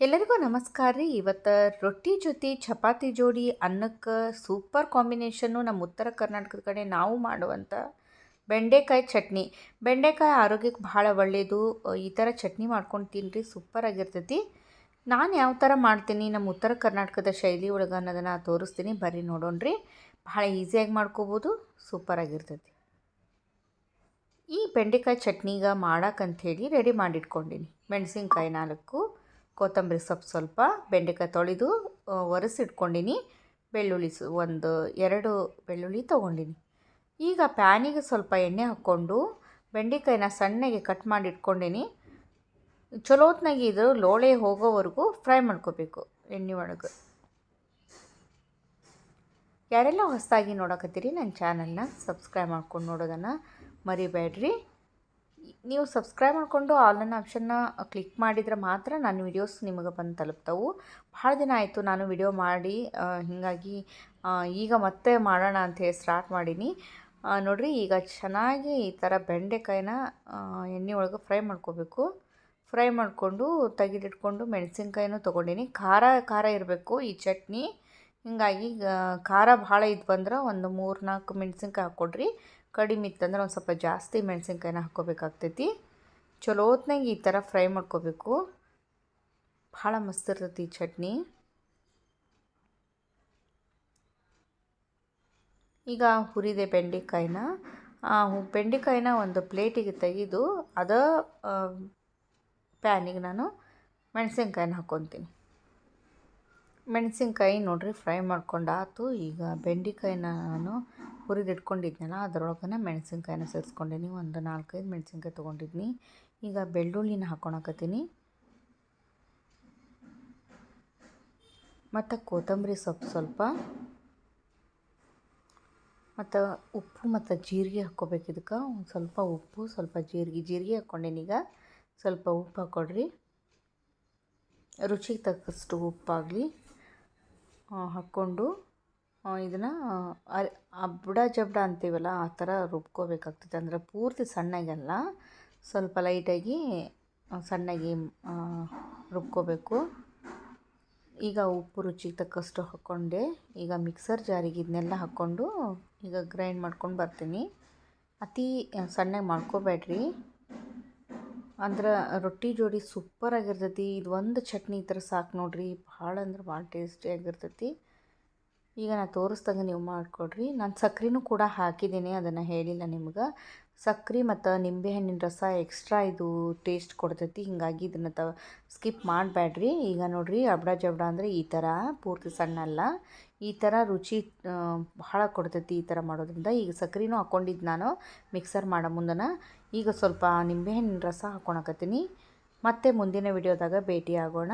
ಎಲ್ಲರಿಗೂ ನಮಸ್ಕಾರ ರೀ. ಇವತ್ತು ರೊಟ್ಟಿ ಜೊತೆ ಚಪಾತಿ ಜೋಡಿ ಅನ್ನಕ್ಕೆ ಸೂಪರ್ ಕಾಂಬಿನೇಷನ್ನು ನಮ್ಮ ಉತ್ತರ ಕರ್ನಾಟಕದ ಕಡೆ ನಾವು ಮಾಡುವಂಥ ಬೆಂಡೆಕಾಯಿ ಚಟ್ನಿ. ಬೆಂಡೆಕಾಯಿ ಆರೋಗ್ಯಕ್ಕೆ ಭಾಳ ಒಳ್ಳೆಯದು ಈ ಥರ ಚಟ್ನಿ ಮಾಡ್ಕೊಂಡು ತಿನ್ನಿರಿ ಸೂಪರ್ ಆಗಿರ್ತೈತಿ. ನಾನು ಯಾವ ಥರ ಮಾಡ್ತೀನಿ? ನಮ್ಮ ಉತ್ತರ ಕರ್ನಾಟಕದ ಶೈಲಿ ಒಳಗೆ ಅನ್ನೋದನ್ನು ತೋರಿಸ್ತೀನಿ. ಬರ್ರಿ ನೋಡೋಣ್ರಿ ಭಾಳ ಈಸಿಯಾಗಿ ಮಾಡ್ಕೋಬೋದು. ಸೂಪರ್ ಆಗಿರ್ತೈತಿ. ಈ ಬೆಂಡೆಕಾಯಿ ಚಟ್ನಿಗೆ ಮಾಡೋಕ್ಕಂಥೇಳಿ ರೆಡಿ ಮಾಡಿಟ್ಕೊಂಡಿನಿ. ಮೆಣಸಿನ್ಕಾಯಿ ನಾಲ್ಕು ಕೊತ್ತಂಬರಿ ಸೊಪ್ಪು ಸ್ವಲ್ಪ, ಬೆಂಡೆಕಾಯಿ ತೊಳೆದು ಒರೆಸಿಟ್ಕೊಂಡಿನಿ. ಬೆಳ್ಳುಳ್ಳಿ ಒಂದು ಎರಡು ಬೆಳ್ಳುಳ್ಳಿ ತೊಗೊಂಡಿನಿ. ಈಗ ಪ್ಯಾನಿಗೆ ಸ್ವಲ್ಪ ಎಣ್ಣೆ ಹಾಕ್ಕೊಂಡು ಬೆಂಡೆಕಾಯಿನ ಸಣ್ಣಗೆ ಕಟ್ ಮಾಡಿ ಇಟ್ಕೊಂಡಿನಿ ಚಲೋತ್ನಾಗಿ ಇದು ಲೋಳೆ ಹೋಗೋವರೆಗೂ ಫ್ರೈ ಮಾಡ್ಕೋಬೇಕು ಎಣ್ಣೆ ಒಳಗೆ. ಯಾರೆಲ್ಲ ಹೊಸದಾಗಿ ನೋಡಕತ್ತೀರಿ ನನ್ನ ಚಾನಲ್ನ, ಸಬ್ಸ್ಕ್ರೈಬ್ ಮಾಡ್ಕೊಂಡು ನೋಡೋದನ್ನು ಮರಿಬೇಡ್ರಿ. ನೀವು ಸಬ್ಸ್ಕ್ರೈಬ್ ಮಾಡಿಕೊಂಡು ಆನ್ಲೈನ್ ಆಪ್ಷನ್ನ ಕ್ಲಿಕ್ ಮಾಡಿದರೆ ಮಾತ್ರ ನನ್ನ ವಿಡಿಯೋಸ್ ನಿಮಗೆ ಬಂದು ತಲುಪ್ತವು. ಭಾಳ ದಿನ ಆಯಿತು ನಾನು ವಿಡಿಯೋ ಮಾಡಿ ಹೀಗಾಗಿ ಈಗ ಮತ್ತೆ ಮಾಡೋಣ ಅಂಥೇಳಿ ಸ್ಟಾರ್ಟ್ ಮಾಡೀನಿ. ನೋಡಿರಿ, ಈಗ ಚೆನ್ನಾಗಿ ಈ ಥರ ಬೆಂಡೆಕಾಯಿನ ಎಣ್ಣೆ ಒಳಗೆ ಫ್ರೈ ಮಾಡ್ಕೋಬೇಕು. ಫ್ರೈ ಮಾಡಿಕೊಂಡು ತೆಗೆದಿಟ್ಕೊಂಡು ಮೆಣಸಿನ್ಕಾಯಿನೂ ತೊಗೊಂಡಿನಿ. ಖಾರ ಖಾರ ಇರಬೇಕು ಈ ಚಟ್ನಿ. ಹೀಗಾಗಿ ಖಾರ ಭಾಳ ಇದು ಬಂದ್ರೆ ಒಂದು ಮೂರು ನಾಲ್ಕು ಮೆಣಸಿನ್ಕಾಯಿ ಹಾಕ್ಕೊಡ್ರಿ. ಕಡಿಮೆ ಇತ್ತಂದ್ರೆ ಒಂದು ಸ್ವಲ್ಪ ಜಾಸ್ತಿ ಮೆಣಸಿನ್ಕಾಯಿನ ಹಾಕ್ಕೋಬೇಕಾಗ್ತೈತಿ. ಚಲೋ ಹೊತ್ನಾಗ ಈ ಥರ ಫ್ರೈ ಮಾಡ್ಕೋಬೇಕು. ಭಾಳ ಮಸ್ತ್ ಇರ್ತೈತಿ ಈ ಚಟ್ನಿ. ಈಗ ಹುರಿದೆ ಬೆಂಡೆಕಾಯಿನ ಬೆಂಡೆಕಾಯಿನ ಒಂದು ಪ್ಲೇಟಿಗೆ ತೆಗೆದು ಅದ ಪ್ಯಾನಿಗೆ ನಾನು ಮೆಣಸಿನ್ಕಾಯಿನ ಹಾಕ್ಕೊತೀನಿ. ಮೆಣಸಿನ್ಕಾಯಿ ನೋಡಿರಿ ಫ್ರೈ ಮಾಡ್ಕೊಂಡಾತು ಈಗ ಬೆಂಡೆಕಾಯಿನ ನಾನು ಹುರಿದಿಟ್ಕೊಂಡಿದ್ನಲ್ಲ ಅದರೊಳಗನ ಮೆಣಸಿನ್ಕಾಯಿನ ಸೇರಿಸ್ಕೊಂಡೀನಿ ಒಂದು ನಾಲ್ಕೈದು ಮೆಣಸಿನ್ಕಾಯಿ ತೊಗೊಂಡಿದ್ನಿ. ಈಗ ಬೆಳ್ಳುಳ್ಳಿನ ಹಾಕ್ಕೊಳಕತ್ತೀನಿ ಮತ್ತು ಕೊತ್ತಂಬರಿ ಸೊಪ್ಪು ಸ್ವಲ್ಪ. ಮತ್ತು ಉಪ್ಪು ಮತ್ತು ಜೀರಿಗೆ ಹಾಕ್ಕೋಬೇಕು ಇದಕ್ಕೆ. ಒಂದು ಸ್ವಲ್ಪ ಉಪ್ಪು, ಸ್ವಲ್ಪ ಜೀರಿಗೆ. ಜೀರಿಗೆ ಈಗ. ಸ್ವಲ್ಪ ಉಪ್ಪು ಹಾಕ್ಕೊಡ್ರಿ ರುಚಿಗೆ ತಕ್ಕಷ್ಟು ಉಪ್ಪಾಗಲಿ ಹಾಕ್ಕೊಂಡು ಇದನ್ನು ಅಬ್ಡ ಜಬ್ಡ ಅಂತೀವಲ್ಲ, ಆ ಥರ ರುಬ್ಕೋಬೇಕಾಗ್ತದೆ. ಅಂದರೆ ಪೂರ್ತಿ ಸಣ್ಣಗೆಲ್ಲ, ಸ್ವಲ್ಪ ಲೈಟಾಗಿ ಸಣ್ಣಗೆ ರುಬ್ಕೋಬೇಕು. ಈಗ ಉಪ್ಪು ರುಚಿಗೆ ತಕ್ಕಷ್ಟು ಹಾಕ್ಕೊಂಡೆ ಈಗ ಮಿಕ್ಸರ್ ಜಾರಿಗೆ ಇದನ್ನೆಲ್ಲ ಹಾಕ್ಕೊಂಡು ಈಗ ಗ್ರೈಂಡ್ ಮಾಡ್ಕೊಂಡು ಬರ್ತೀನಿ. ಅತಿ ಸಣ್ಣಗೆ ಮಾಡ್ಕೋಬೇಡ್ರಿ. ಅಂದ್ರೆ ರೊಟ್ಟಿ ಜೋಡಿ ಸೂಪರ್ ಆಗಿರ್ತೈತಿ. ಇದು ಒಂದು ಚಟ್ನಿ ಈ ಥರ ಸಾಕು ನೋಡ್ರಿ. ಭಾಳ ಅಂದ್ರೆ ಭಾಳ ಟೇಸ್ಟಿಯಾಗಿರ್ತೈತಿ ಈಗ ನಾನು ತೋರಿಸ್ದಂಗೆ ನೀವು ಮಾಡಿಕೊಡ್ರಿ. ನಾನು ಸಕ್ರೆನೂ ಕೂಡ ಹಾಕಿದ್ದೀನಿ ಅದನ್ನು ಹೇಳಿಲ್ಲ ನಿಮ್ಗೆ. ಸಕ್ರೆ ಮತ್ತು ನಿಂಬೆಹಣ್ಣಿನ ರಸ ಎಕ್ಸ್ಟ್ರಾ ಇದು ಟೇಸ್ಟ್ ಕೊಡ್ತೈತಿ, ಹೀಗಾಗಿ ಇದನ್ನು ತ ಸ್ಕಿಪ್ ಮಾಡಬೇಡ್ರಿ ಈಗ ನೋಡಿರಿ ಅಬ್ಡ ಜಬ್ಡ ಅಂದರೆ ಈ ಥರ ಪೂರ್ತಿ ಸಣ್ಣ ಅಲ್ಲ ಈ ಥರ ರುಚಿ ಬಹಳ ಕೊಡ್ತೈತಿ ಈ ಥರ ಮಾಡೋದ್ರಿಂದ. ಈಗ ಸಕ್ರೆನೂ ಹಾಕ್ಕೊಂಡಿದ್ದು ನಾನು ಮಿಕ್ಸರ್ ಮಾಡೋ ಮುಂದನ. ಈಗ ಸ್ವಲ್ಪ ನಿಂಬೆಹಣ್ಣಿನ ರಸ ಹಾಕ್ಕೊಳಕತ್ತೀನಿ ಮತ್ತೆ ಮುಂದಿನ ವಿಡಿಯೋದಾಗ ಭೇಟಿ ಆಗೋಣ